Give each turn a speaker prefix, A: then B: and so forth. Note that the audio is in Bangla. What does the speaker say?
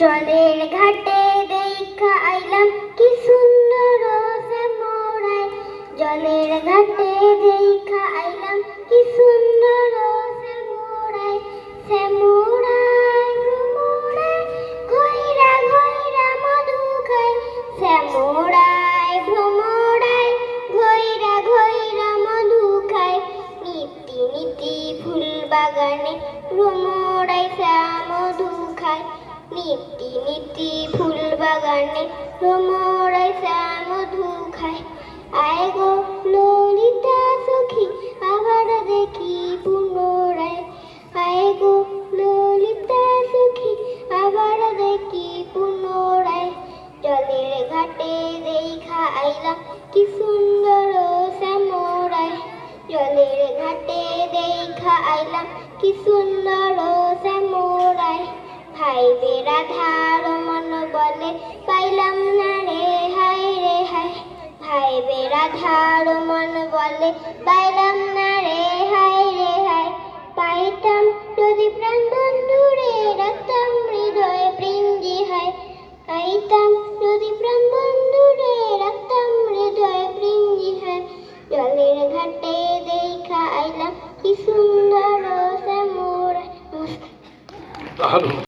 A: জলের ঘাটে দেখা আইলাম, কি সুন্দর শ্যামরায় জলের ঘাটে দেখা আইলাম, কি সুন্দর শ্যামরায় শ্যামরায় ভ্রমরায় ঘইরা ঘইরা মধু খায়। শ্যামরায় ভ্রমরায় ঘইরা মধু খায়। নীতি নীতি বাগানে ভ্রমরায় শ্যামধু খায়। নীতি নীতি ফুল বাগানে ভ্রমরায় শ্যামধু খায় আয় গো ললিতা সখী, আবার দেখি পুনরায়। আয় গো ললিতা সখী, আবার দেখি পুনরায়। জলের ঘাটে দেখা আইলাম, কি সুন্দর শ্যামরায় জলের ঘাটে দেখা আইলাম, কি সুন্দর শ্যামরায় ভাই বেড়া ধার মন বলে, পাইলাম না রে, হায় রে, হায়। ভাই বেড়া ধার মন বলে, পাইলাম না রে হাই রে, হায়। পাইতাম যদি প্রাণ বন্ধুরে, রাখতাম হৃদয়ে প্রিঞ্জি হায়। পাইতাম যদি প্রাণ বন্ধুরে, রাখতাম হৃদয়ে প্রিঞ্জি হায়। জলের ঘাটে দেখা আইলাম, কি সুন্দর
B: দারুণ